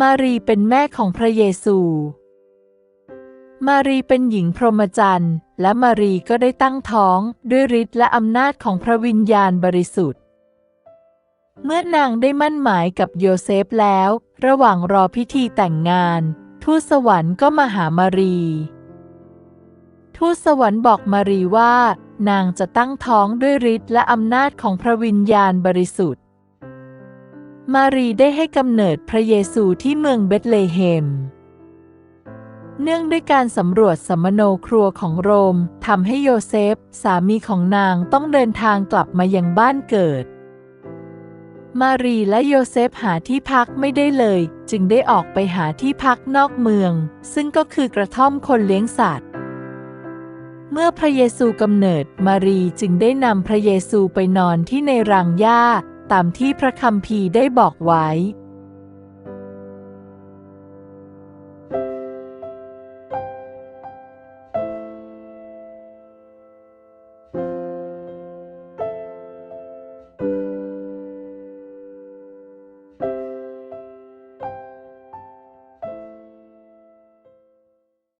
มารีเป็นแม่ของพระเยซู มารีเป็นหญิงพรหมจรรย์ และมารีก็ได้ตั้งท้องด้วยฤทธิ์และอำนาจของพระวิญญาณบริสุทธิ์ เมื่อนางได้มั่นหมายกับโยเซฟแล้ว ระหว่างรอพิธีแต่งงาน ทูตสวรรค์ก็มาหามารี ทูตสวรรค์บอกมารีว่า นางจะตั้งท้องด้วยฤทธิ์และอำนาจของพระวิญญาณบริสุทธิ์ มารีได้ให้กำเนิดพระเยซูที่เมืองเบธเลเฮม เนื่องด้วยการสำรวจสมโนครัวของโรมทำให้โยเซฟ สามีของนางต้องเดินทางกลับมายังบ้านเกิด มารีและโยเซฟหาที่พักไม่ได้เลย จึงได้ออกไปหาที่พักนอกเมือง ซึ่งก็คือกระท่อมคนเลี้ยงสัตว์ เมื่อพระเยซูกำเนิดมารีจึงได้นำพระเยซูไปนอนที่ในรังหญ้า ตามที่พระคัมภีร์ได้บอกไว้